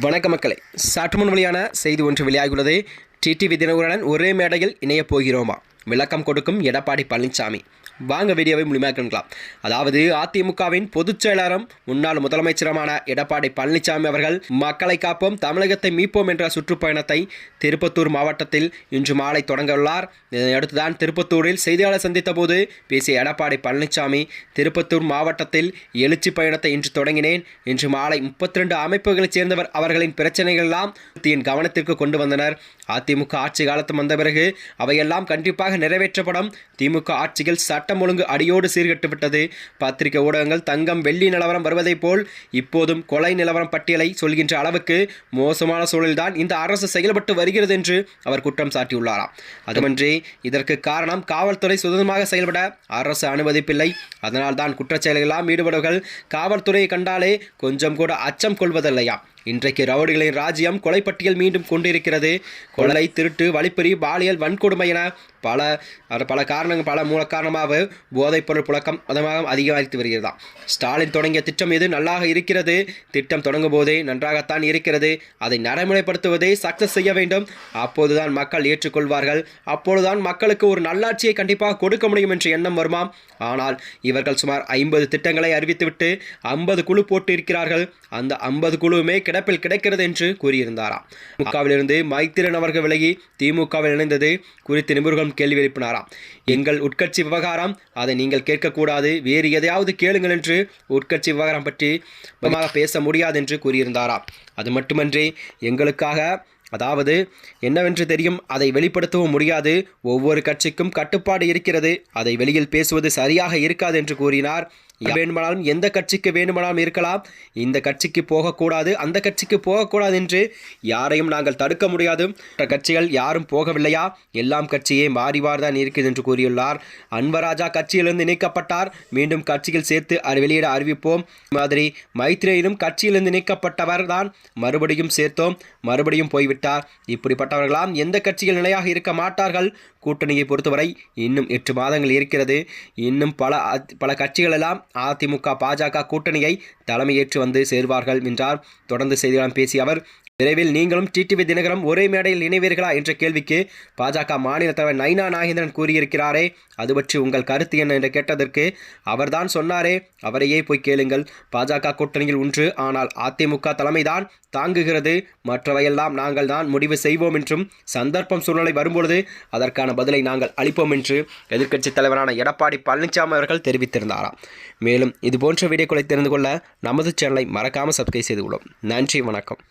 வணக்க மக்களே சற்று முன் வெளியான செய்தி ஒன்று வெளியாகியுள்ளது. டிடிவி தினகரன் ஒரே மேடையில் இணையப் போகிறோமா? விளக்கம் கொடுக்கும் எடப்பாடி பழனிசாமி. வாங்க வீடியோவை முழுமையாக அதாவது அதிமுகவின் பொதுச் செயலாளரும் முன்னாள் முதலமைச்சருமான எடப்பாடி பழனிசாமி அவர்கள் மக்களை காப்போம் தமிழகத்தை மீட்போம் என்ற சுற்றுப்பயணத்தை திருப்பத்தூர் மாவட்டத்தில் இன்று மாலை தொடங்கவுள்ளார். இதனையடுத்துதான் திருப்பத்தூரில் செய்தியாளர் சந்தித்த போது பேசிய எடப்பாடி பழனிசாமி திருப்பத்தூர் மாவட்டத்தில் எழுச்சி பயணத்தை இன்று தொடங்கினேன். இன்று மாலை முப்பத்தி ரெண்டு அமைப்புகளைச் சேர்ந்தவர் அவர்களின் பிரச்சனைகள் எல்லாம் கவனத்திற்கு கொண்டு வந்தனர். அதிமுக ஆட்சி காலத்து வந்த பிறகு அவையெல்லாம் கண்டிப்பாக நிறைவேற்றப்படும். திமுக ஆட்சியில் சட்டம் ஒழுங்கு அடியோடு சீர்கட்டுவிட்டது. பத்திரிகை ஊடகங்கள் தங்கம் வெள்ளி நிலவரம் வருவதைப் போல் இப்போதும் கொலை நிலவரம் பட்டியலை சொல்கின்ற அளவுக்கு மோசமான சூழலில்தான் இந்த அரசு செயல்பட்டு வருகிறது என்று அவர் குற்றம் சாட்டியுள்ளாராம். அதுமன்றி இதற்கு காரணம் காவல்துறை சுதந்திரமாக செயல்பட அரசு அனுமதிப்பில்லை. அதனால்தான் குற்றச்செயல்களெல்லாம் ஈடுபடுவர்கள் காவல்துறையை கண்டாலே கொஞ்சம் கூட அச்சம் கொள்வதில்லையா? இன்றைக்கு ரவுடிகளின் ராஜ்யம் கொலைப்பட்டியல் மீண்டும் கொண்டிருக்கிறது. கொலை திருட்டு வழிப்பறி பாலியல் வன்கொடுமை என பல பல காரணங்கள் பல மூல காரணமாக போதைப்பொருள் புழக்கம் அதமாக அதிகரித்து வருகிறதா? ஸ்டாலின் தொடங்கிய திட்டம் எது? நல்லாக இருக்கிறது. திட்டம் தொடங்கும் போதே நன்றாகத்தான் இருக்கிறது. அதை நடைமுறைப்படுத்துவதை சக்சஸ் செய்ய வேண்டும். அப்போதுதான் மக்கள் ஏற்றுக்கொள்வார்கள். அப்போதுதான் மக்களுக்கு ஒரு நல்லாட்சியை கண்டிப்பாக கொடுக்க முடியும் என்ற எண்ணம் வருமாம் ஆனால் இவர்கள் சுமார் ஐம்பது திட்டங்களை அறிவித்துவிட்டு ஐம்பது குழு போட்டு இருக்கிறார்கள் அந்த ஐம்பது குழுவுமே கிடப்பில் கிடைக்கிறது என்று கூறியிருந்தாராம் திமுகவிலிருந்து மைத்திரன் அவர்கள் விலகி திமுகவில் இணைந்தது குறித்து நிபுணர்களும் கேள்வி எழுப்பினாராம். எங்கள் உட்கட்சி விவகாரம் அதை நீங்கள் கேட்கக்கூடாது. வேறு எதையாவது கேளுங்கள் என்று உட்கட்சி விவகாரம் பற்றி பேச முடியாது என்று கூறியிருந்தாராம். அது மட்டுமன்றி எங்களுக்காக அதாவது என்னவென்று தெரியும் அதை வெளிப்படுத்தவும் முடியாது. ஒவ்வொரு கட்சிக்கும் கட்டுப்பாடு இருக்கிறது. அதை வெளியில் பேசுவது சரியாக இருக்காது என்று கூறினார். வேணுமானாலும் எந்த கட்சிக்கு வேணுமானாலும் இருக்கலாம். இந்த கட்சிக்கு போகக்கூடாது அந்த கட்சிக்கு போகக்கூடாது என்று யாரையும் நாங்கள் தடுக்க முடியாது. மற்ற கட்சிகள் யாரும் போகவில்லையா? எல்லாம் கட்சியே மாறிவார் தான் இருக்குது என்று கூறியுள்ளார். அன்பராஜா கட்சியிலிருந்து நீக்கப்பட்டார். மீண்டும் கட்சியில் சேர்த்து வெளியிட அறிவிப்போம். மாதிரி மைத்ரேயிலும் கட்சியிலிருந்து நீக்கப்பட்டவர் தான். மறுபடியும் சேர்த்தோம். மறுபடியும் போய்விட்டார். இப்படிப்பட்டவர்களாம் எந்த கட்சியில் நிலையாக இருக்க மாட்டார்கள்? கூட்டணியை பொறுத்தவரை இன்னும் எட்டு மாதங்கள் இருக்கிறது. இன்னும் பல பல கட்சிகளெல்லாம் அதிமுக பாஜக கூட்டணியை தலைமையேற்று வந்து சேர்வார்கள் என்றார். தொடர்ந்து செய்தியாளர் பேசிய அவர் விரைவில் நீங்களும் டிடிவி தினகரம் ஒரே மேடையில் இணைவீர்களா என்ற கேள்விக்கு பாஜக மாநில தலைவர் நைனா நாகேந்திரன் கூறியிருக்கிறாரே. அது பற்றி உங்கள் கருத்து என்ன என்று கேட்டதற்கு அவர்தான் சொன்னாரே. அவரையே போய் கேளுங்கள். பாஜக கூட்டணியில் ஒன்று ஆனால் அதிமுக தலைமைதான் தாங்குகிறது. மற்றவையெல்லாம் நாங்கள் தான் முடிவு செய்வோம் என்றும் சந்தர்ப்பம் சூழ்நிலை வரும்பொழுது அதற்கான பதிலை நாங்கள் அளிப்போம் என்று எதிர்க்கட்சித் தலைவரான எடப்பாடி பழனிசாமி அவர்கள் தெரிவித்திருந்தாராம். மேலும் இதுபோன்ற வீடியோக்களை தெரிந்து கொள்ள நமது சேனலை மறக்காமல் சப்ஸ்கிரைப் செய்து கொள்ளும். நன்றி வணக்கம்.